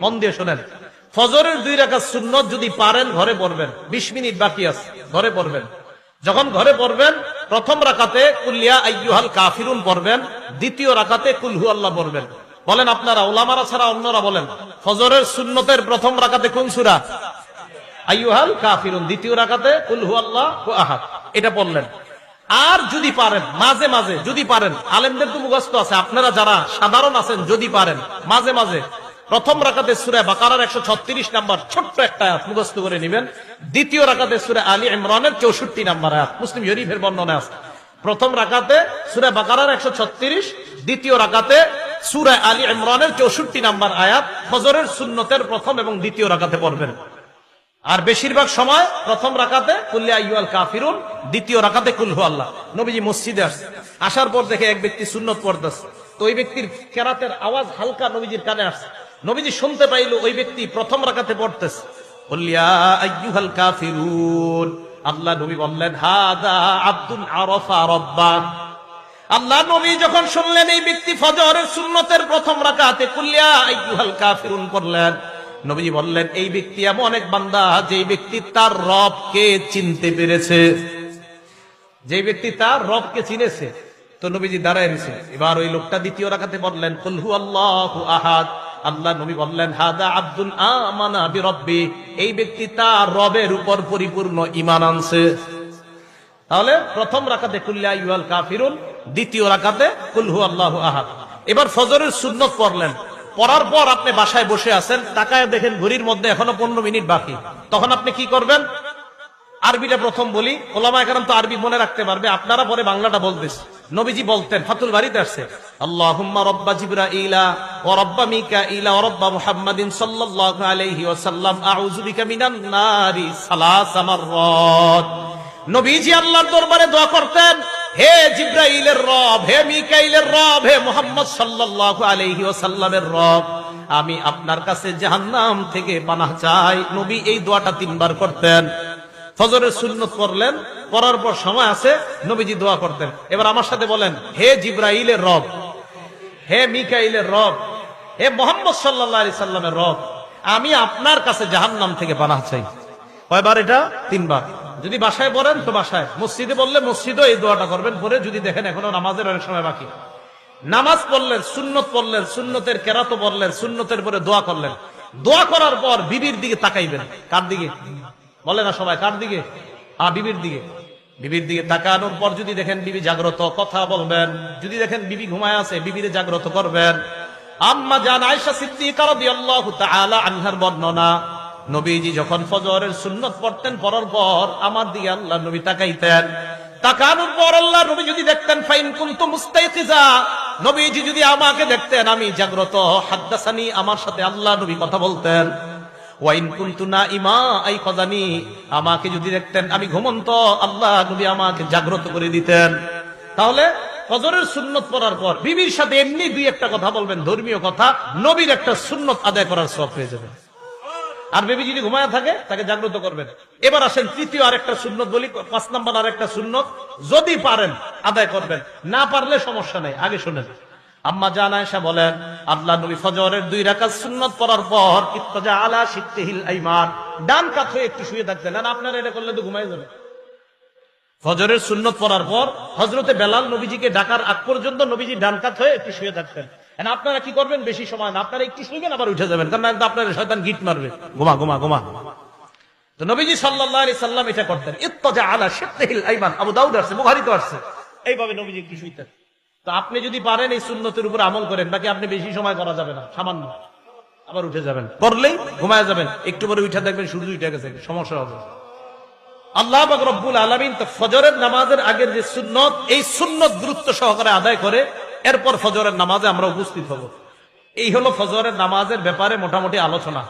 মন দিয়ে শোনেন। ফজরের দুই রাকাত সুন্নত যদি পারেন, ঘরে পড়বেন। বিশ মিনিট বাকি আছে, ঘরে পড়বেন। যখন ঘরে পড়বেন, প্রথম রাকাতে কুল্লিয়া আইয়ুহাল কাফিরুন পড়বেন, দ্বিতীয় রাকাতে কুলহু আল্লাহ পড়বেন। বলেন, আপনারা ওলামারা ছাড়া অন্যরা বলেন, ফজরের সুন্নতের প্রথম রাকাতে কোন সুরা? আইয়ুহাল কাফিরুন, দ্বিতীয় রাকাতে কুলহু আল্লাহ আহাদ। এটা পড়লেন। আর যদি পারেন, মাঝে মাঝে যদি পারেন, আলেমদের তো মুখস্থ আছে, আপনারা যারা সাধারণ আছেন, যদি পারেন, মাঝে মাঝে প্রথম রাকাতে সুরে বাকারার একশো ছত্রিশ নাম্বার ছোট্ট একটা আয়াত মুখস্থ করে নেবেন। দ্বিতীয় রাকাতে সুরে আলী ইমরানের চৌষট্টি নাম্বার আয়াত। মুসলিম শরীফের বর্ণনা আছে। প্রথম রাকাতে সুরে বাকারার একশো ছত্রিশ, দ্বিতীয় রাকাতে সুরে আলী ইমরানের চৌষট্টি নাম্বার আয়াত। ফজরের সুন্নতের প্রথম এবং দ্বিতীয় রাকাতে পড়বেন। আর বেশিরভাগ সময় প্রথম রাকাতে কুল্লি আইয়াল কাফিরুন, দ্বিতীয় রাকাতে কুলহু আল্লাহ। নবীজি মসজিদে আসছে। আসার পর দেখে এক ব্যক্তি সুন্নত পড়তেছে। তো ওই ব্যক্তির কেরাতের আওয়াজ হালকা নবীজির কানে আসছে। নবীজি শুনতে পাইল, ওই ব্যক্তি প্রথম রাকাতে পড়তেছে। শুনলেন, এই ব্যক্তি সুন্নতের প্রথম রাকাতে বললেন, এই ব্যক্তি এমন এক বান্দা, যে ব্যক্তি তার রবকে চিনতে পেরেছে। যে ব্যক্তি তার রবকে চিনেছে। তো নবীজি দাঁড়ায় এবার ওই লোকটা দ্বিতীয় রাখাতে বললেন কুলহু আল্লাহ আহাদ। আল্লাহ নবী বললেন, হাদা আব্দুল আমানা বিরব্বি। এই ব্যক্তি তার রবের উপর পরিপূর্ণ ইমান আনছে। তাহলে প্রথম রাখাতে কুল্লা ইউয়াল কাফিরুন, দ্বিতীয় রাখাতে কুলহু আল্লাহ আহাদ। এবার ফজরের সুন্নত পড়লেন। পড়ার পর আপনি বাসায় বসে আছেন, তাকায় দেখেন ঘড়ির মধ্যে এখনও পনেরো মিনিট বাকি। তখন আপনি কি করবেন? আরবিটা প্রথম বলি। ওলামা এখন তো আরবি মনে রাখতে পারবে, আপনারা পরে বাংলাটা বলতেছে। নবীজি বলতেন, ফাতুল বাড়িতে আসছে। আল্লাহুম্মা রব্বা জিবরাইলা ওয়া রব্বা মিকাইলা ওয়া রব্বা মুহাম্মাদিন সাল্লাল্লাহু আলাইহি ওয়াসাল্লাম। আউযু বিকা মিনান নারি সালাসা মাররাত। নবীজি আল্লাহর দরবারে দোয়া করতেন, হে জিব্রাইলের রব, হে মিকাইলের রব, হে মোহাম্মদ সাল্লাল্লাহু আলাইহি ওয়াসাল্লামের রব, আমি আপনার কাছে জাহান্নাম থেকে পানাহ চাই। নবী এই দোয়াটা তিনবার করতেন। ফজরের সুন্নত পড়লেন, পড়ার পর সময় আছে, নবীজি দোয়া করতেন। এবার আমার সাথে বলেন, হে জিব্রাইলের রব, হে মিকাইলের রব, হে মোহাম্মদ সাল্লাহ আলি সাল্লামের রব, আমি আপনার কাছে জাহান্নাম থেকে পানাহ চাই। কয়বার এটা? তিনবার। যদি বাসায় পড়েন তো বাসায়। মসজিদে বললে মসজিদও এই দোয়াটা করবেন পরে যদি দেখেন এখনও নামাজের অনেক সময় বাকি। নামাজ পড়লেন, সুন্নত পড়লেন, সুন্নতের কেরাতো পড়লেন, সুন্নতের পরে দোয়া করলেন। দোয়া করার পর বিবির দিকে তাকাইবেন। কার দিকে? বলে না সবাই, কার দিকে? আ বিবির দিকে। বিবির দিকে তাকানোর পর যদি দেখেন বিবি জাগ্রত, কথা বলবেন। যদি দেখেন বিবি ঘুমায় আছে, বিবিরে জাগ্রত করবেন। আম্মা জান আয়েশা সিদ্দিকা রাদিয়াল্লাহু তাআলা আনহার বর্ণনা, নবীজি যখন ফজরের সুন্নত পড়তেন, পড়ার পর আমার দিকে আল্লাহ নবী তাকাইতেন। তাকানোর পর আল্লাহ নবী যদি দেখতেন, ফাইন কুনতু মুস্তাইকিজা, নবীজি যদি আমাকে দেখতেন, আমি জাগ্রত। হাদ্দাসানি আমার সাথে আল্লাহ নবী কথা বলতেন। ওয়াইন ইমা আই খজানি আমাকে যদি দেখতেন, আমি ঘুমন্ত, আল্লাহ নবী আমাকে জাগ্রত করে দিতেন। তাহলে ফজরের সুন্নত পড়ার পর, বিবির সাথে এমনি দুই একটা কথা বলবেন, ধর্মীয় কথা, নবীর একটা সুন্নত আদায় করার সব হয়ে যাবে। আর বেবি যদি ঘুমায় থাকে, তাকে জাগ্রত করবেন। এবার আসেন, তৃতীয় আরেকটা সুন্নত বলি, পাঁচ নাম্বার আরেকটা সুন্নত, যদি পারেন, আদায় করবেন। না পারলে সমস্যা নেই, আগে শুনেন। আম্মা জানা এসা বলেন, আল্লাহ নবী ফজরের দুই রাকাত সুন্নত পড়ার পর ইত্তাজা আলা শিত্তিহিল আইমান, ডান কাত হয়ে একটু শুয়ে থাকতেন। আর আপনারা এটা করলে তো ঘুমাই যাবে। ফজরের সুন্নত পড়ার পর হজরতে বেলাল নবীজিকে ডাকার আগ পর্যন্ত নবীজি ডান কাত হয়ে একটু শুয়ে থাকতেন। আপনারা কি করবেন? বেশি সময় না। আপনারা একটু শুইবেন, আবার উঠে যাবেন। কারণ একদম আপনার শয়তান গিট মারবে। ঘুমা ঘুমা ঘুমা। তো নবীজি সাল্লাল্লাহু আলাইহি সাল্লাম এটা করতেন। ইত্তাজা আলা শিত্তিহিল আইমান। আবু দাউদ আসছে বুখারীতে আসছে। এইভাবে নবীজি একটু শুইতেন। তো আপনি যদি পারেন এই সুন্নতের উপর আমল করেন, বাকি আপনি বেশি সময় করা যাবে না, সামান্য। আবার উঠে যাবেন। করলেই ঘুমায় যাবেন। একটু পরে উঠে দেখবেন সূর্য উঠে গেছে, সমস্যা হবে। আল্লাহ রব্বুল আলামিন তো ফজরের নামাজের আগের যে সুন্নত, এই সুন্নত গুরুত্ব সহকারে আদায় করে এরপর ফজরের নামাজে আমরা উপস্থিত হব। এই হলো ফজরের নামাজের ব্যাপারে মোটামুটি আলোচনা।